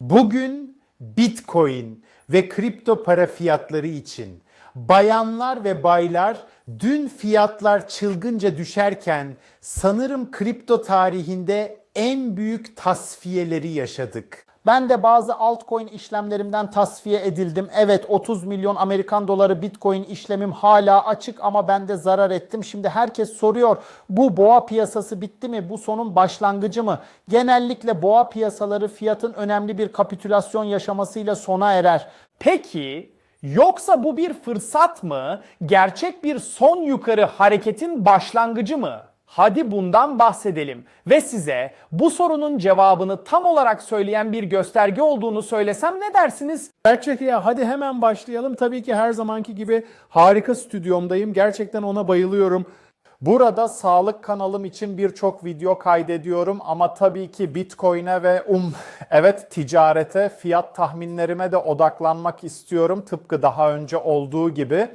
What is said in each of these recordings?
Bugün Bitcoin ve kripto para fiyatları için bayanlar ve baylar dün fiyatlar çılgınca düşerken sanırım kripto tarihinde en büyük tasfiyeleri yaşadık. Ben de bazı altcoin işlemlerimden tasfiye edildim. Evet 30 milyon Amerikan doları Bitcoin işlemim hala açık ama ben de zarar ettim. Şimdi herkes soruyor bu boğa piyasası bitti mi? Bu sonun başlangıcı mı? Genellikle boğa piyasaları fiyatın önemli bir kapitülasyon yaşamasıyla sona erer. Peki yoksa bu bir fırsat mı? Gerçek bir son yukarı hareketin başlangıcı mı? Hadi bundan bahsedelim ve size bu sorunun cevabını tam olarak söyleyen bir gösterge olduğunu söylesem ne dersiniz? Berkçek ya hadi hemen başlayalım. Tabii ki her zamanki gibi harika stüdyomdayım. Gerçekten ona bayılıyorum. Burada sağlık kanalım için birçok video kaydediyorum ama tabii ki Bitcoin'e ve um evet ticarete, fiyat tahminlerime de odaklanmak istiyorum tıpkı daha önce olduğu gibi.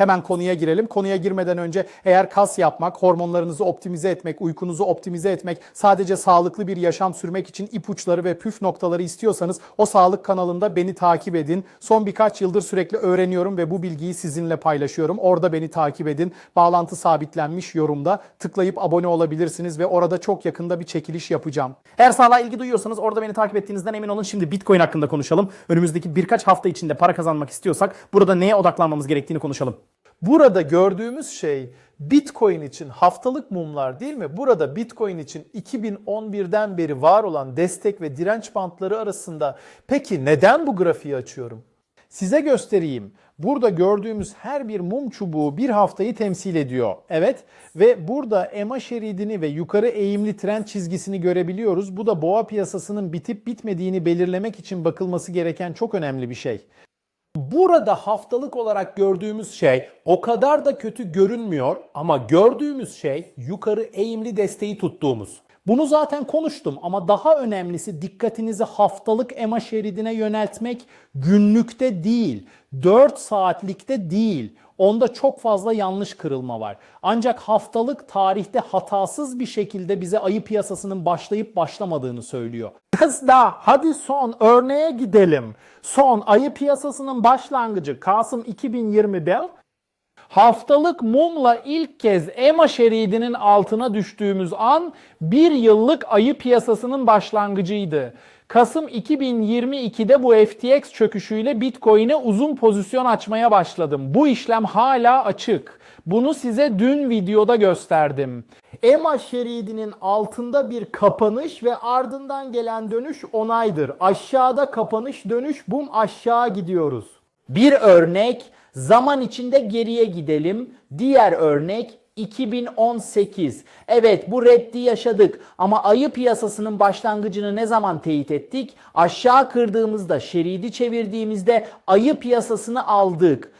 Hemen konuya girelim. Konuya girmeden önce eğer kas yapmak, hormonlarınızı optimize etmek, uykunuzu optimize etmek, sadece sağlıklı bir yaşam sürmek için ipuçları ve püf noktaları istiyorsanız o sağlık kanalında beni takip edin. Son birkaç yıldır sürekli öğreniyorum ve bu bilgiyi sizinle paylaşıyorum. Orada beni takip edin. Bağlantı sabitlenmiş yorumda. Tıklayıp abone olabilirsiniz ve orada çok yakında bir çekiliş yapacağım. Eğer sağlığa ilgi duyuyorsanız orada beni takip ettiğinizden emin olun. Şimdi Bitcoin hakkında konuşalım. Önümüzdeki birkaç hafta içinde para kazanmak istiyorsak burada neye odaklanmamız gerektiğini konuşalım. Burada gördüğümüz şey Bitcoin için haftalık mumlar değil mi? Burada Bitcoin için 2011'den beri var olan destek ve direnç bantları arasında peki neden bu grafiği açıyorum? Size göstereyim. Burada gördüğümüz her bir mum çubuğu bir haftayı temsil ediyor. Evet ve burada EMA şeridini ve yukarı eğimli trend çizgisini görebiliyoruz. Bu da boğa piyasasının bitip bitmediğini belirlemek için bakılması gereken çok önemli bir şey. Burada haftalık olarak gördüğümüz şey o kadar da kötü görünmüyor ama gördüğümüz şey yukarı eğimli desteği tuttuğumuz. Bunu zaten konuştum ama daha önemlisi dikkatinizi haftalık EMA şeridine yöneltmek günlükte değil, 4 saatlikte değil. Onda çok fazla yanlış kırılma var. Ancak haftalık tarihte hatasız bir şekilde bize ayı piyasasının başlayıp başlamadığını söylüyor. Biraz daha hadi son örneğe gidelim. Son ayı piyasasının başlangıcı Kasım 2021 Haftalık mumla ilk kez EMA şeridinin altına düştüğümüz an bir yıllık ayı piyasasının başlangıcıydı. Kasım 2022'de bu FTX çöküşüyle Bitcoin'e uzun pozisyon açmaya başladım. Bu işlem hala açık. Bunu size dün videoda gösterdim. EMA şeridinin altında bir kapanış ve ardından gelen dönüş onaydır. Aşağıda kapanış dönüş bum aşağı gidiyoruz. Bir örnek zaman içinde geriye gidelim. Diğer örnek 2018. Evet bu reddi yaşadık ama ayı piyasasının başlangıcını ne zaman teyit ettik? Aşağı kırdığımızda, şeridi çevirdiğimizde ayı piyasasını aldık.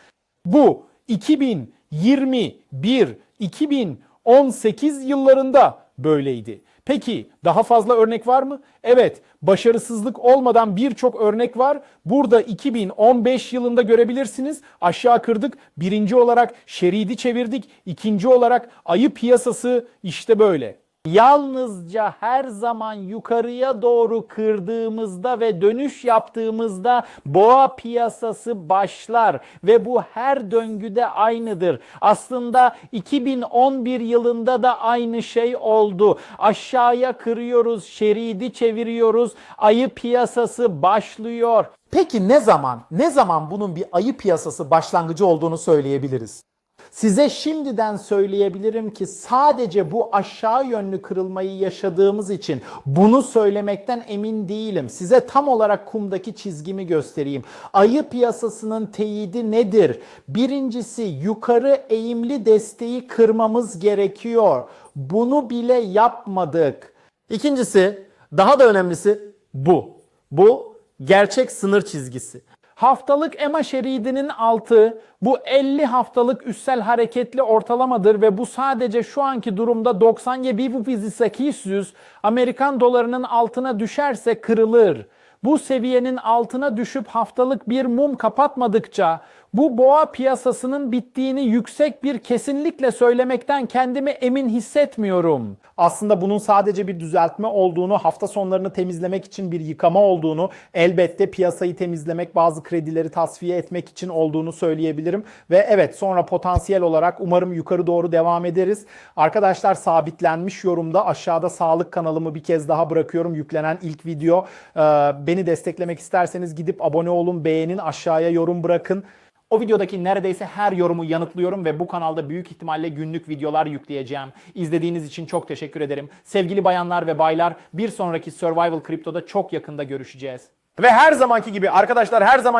Bu 2021, 2018 yıllarında böyleydi. Peki daha fazla örnek var mı? Evet, başarısızlık olmadan birçok örnek var. Burada 2015 yılında görebilirsiniz. Aşağı kırdık. Birinci olarak şeridi çevirdik. İkinci olarak ayı piyasası işte böyle. Yalnızca her zaman yukarıya doğru kırdığımızda ve dönüş yaptığımızda boğa piyasası başlar ve bu her döngüde aynıdır. Aslında 2011 yılında da aynı şey oldu. Aşağıya kırıyoruz, şeridi çeviriyoruz, ayı piyasası başlıyor. Peki ne zaman, ne zaman bunun bir ayı piyasası başlangıcı olduğunu söyleyebiliriz? Size şimdiden söyleyebilirim ki sadece bu aşağı yönlü kırılmayı yaşadığımız için bunu söylemekten emin değilim. Size tam olarak kumdaki çizgimi göstereyim. Ayı piyasasının teyidi nedir? Birincisi yukarı eğimli desteği kırmamız gerekiyor. Bunu bile yapmadık. İkincisi, daha da önemlisi bu. Bu gerçek sınır çizgisi. Haftalık EMA şeridinin altı bu 50 haftalık üssel hareketli ortalamadır ve bu sadece şu anki durumda 97.800 Amerikan dolarının altına düşerse kırılır. Bu seviyenin altına düşüp haftalık bir mum kapatmadıkça bu boğa piyasasının bittiğini yüksek bir kesinlikle söylemekten kendimi emin hissetmiyorum. Aslında bunun sadece bir düzeltme olduğunu, hafta sonlarını temizlemek için bir yıkama olduğunu, elbette piyasayı temizlemek, bazı kredileri tasfiye etmek için olduğunu söyleyebilirim. Ve evet sonra potansiyel olarak umarım yukarı doğru devam ederiz. Arkadaşlar sabitlenmiş yorumda aşağıda sağlık kanalımı bir kez daha bırakıyorum. Yüklenen ilk video. Ee, Beni desteklemek isterseniz gidip abone olun, beğenin, aşağıya yorum bırakın. O videodaki neredeyse her yorumu yanıtlıyorum ve bu kanalda büyük ihtimalle günlük videolar yükleyeceğim. İzlediğiniz için çok teşekkür ederim. Sevgili bayanlar ve baylar bir sonraki Survival Crypto'da çok yakında görüşeceğiz. Ve her zamanki gibi arkadaşlar her zaman